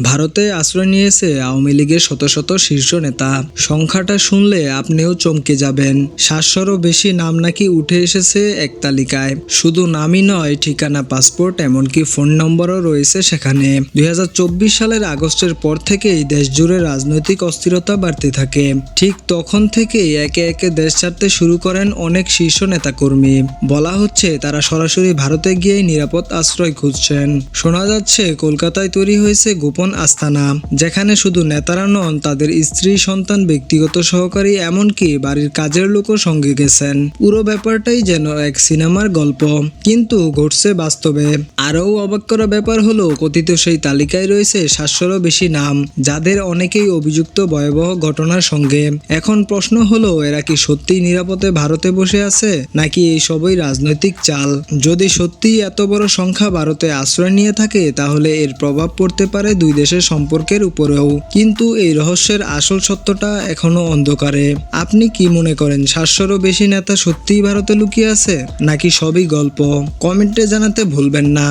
ভারতে আশ্রয় নিয়েছে আওয়ামী লীগের শত শত শীর্ষ নেতা। সংখ্যাটা শুনলে আপনিও চমকে যাবেন। সাতশোরও বেশি নাম নাকি উঠে এসেছে এক তালিকায়। শুধু নামই নয়, ঠিকানা, পাসপোর্ট, এমনকি ফোন নম্বরও রয়েছে সেখানে। দুই হাজার চব্বিশ সালের আগস্টের পর থেকেই দেশ জুড়ে রাজনৈতিক অস্থিরতা বাড়তে থাকে। ঠিক তখন থেকেই একে একে দেশ ছাড়তে শুরু করেন অনেক শীর্ষ নেতাকর্মী। বলা হচ্ছে, তারা সরাসরি ভারতে গিয়ে নিরাপদ আশ্রয় খুঁজছেন। শোনা যাচ্ছে, কলকাতায় তৈরি হয়েছে গোপন আস্তানা যেখানে শুধু নেতারা নন, তাদের স্ত্রী, সন্তান, ব্যক্তিগত সহকারী, এমনকি বাড়ির কাজের লোকও সঙ্গে গেছেন। পুরো ব্যাপারটাই যেন এক সিনেমার গল্প, কিন্তু ঘটছে বাস্তবে। আরও অবাক করা ব্যাপার হলো, কথিত সেই তালিকায় রয়েছে সাতশোরও বেশি নাম, যাদের অনেকেই অভিযুক্ত ভয়াবহ ঘটনার সঙ্গে। এখন প্রশ্ন হলো, এরা কি সত্যিই নিরাপদে ভারতে বসে আছে, নাকি এই সবই রাজনৈতিক চাল? যদি সত্যিই এত বড় সংখ্যা ভারতে আশ্রয় নিয়ে থাকে, তাহলে এর প্রভাব পড়তে পারে দুই দেশের সম্পর্কের উপরেও। কিন্তু এই রহস্যের আসল সত্যটা এখনও অন্ধকারে। আপনি কি মনে করেন, সাতশোরও বেশি নেতা সত্যিই ভারতে লুকিয়ে আছে? নাকি সবই গল্প? কমেন্টে জানাতে ভুলবেন না।